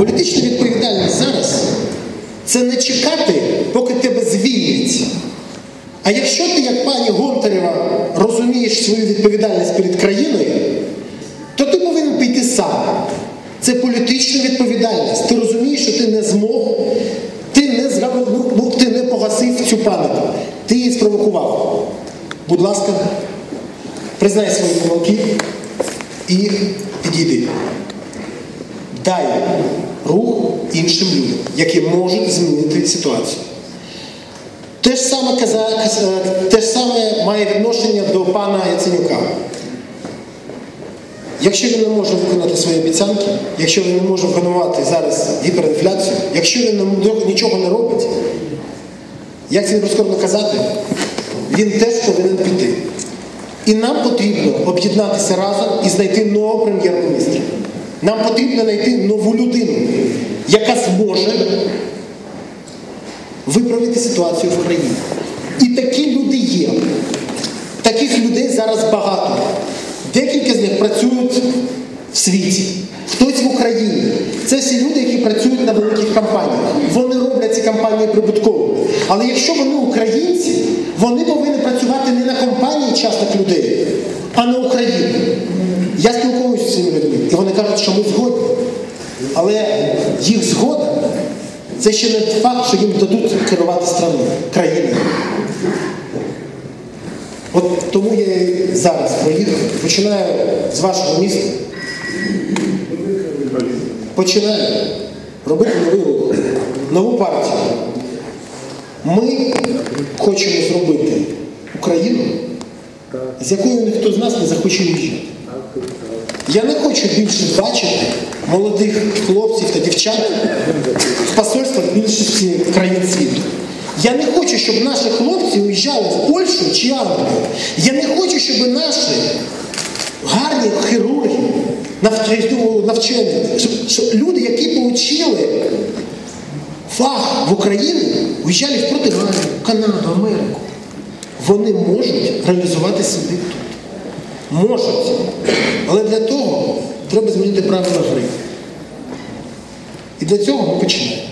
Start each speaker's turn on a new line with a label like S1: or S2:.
S1: Політична відповідальність зараз це не чекати, поки тебе звільнять. А якщо ти, як пані Гонтарева, розумієш свою відповідальність перед країною, то ти повинен піти сам. Це політична відповідальність. Ти розумієш, що ти не змог, ти не згадав, ну, ну, ти не погасив цю пам'ятку, ти її спровокував. Будь ласка, признай свої помилки і підійди. Дай рух іншим людям, які можуть змінити ситуацію. Те ж саме, каза, те ж саме має відношення до пана Яценюка. Якщо він не може виконати свої обіцянки, якщо він не може вгамувати зараз гіперінфляцію, якщо він нічого не робить, як це прискорбно казати, він теж повинен піти. І нам потрібно об'єднатися разом і знайти нового прем'єр-міністра. Нам потрібно знайти нову людину, яка зможе виправити ситуацію в країні. І такі люди є. Таких людей зараз багато. Декілька з них працюють в світі, хтось в Україні. Це всі люди, які працюють на великих компаніях. Вони роблять ці компанії прибутковими. Але якщо вони українці, вони повинні працювати не на компанії частних людей, а на Україні. Я спілкуюся з цими людьми, і вони кажуть, що ми згодні. Але їх згода це ще не факт, що їм дадуть керувати країною. От тому я зараз проїхав, починаю з вашого міста. Починаю робити новий рух, нову партію. Ми хочемо зробити Україну, з якою ніхто з нас не захоче їжджати. Я не хочу більше бачити молодих хлопців та дівчат в посольствах більшості країн світу. Я не хочу, щоб наші хлопці уїжджали в Польщу чи Англію. Я не хочу, щоб наші гарні хірурги, навч- навчені, щоб, щоб люди, які отримали фах в Україні, уїжджали в Португалію, Канаду, Америку. Вони можуть реалізувати себе тут. Можуть. Але для того треба змінити правила гри. І для цього ми починаємо.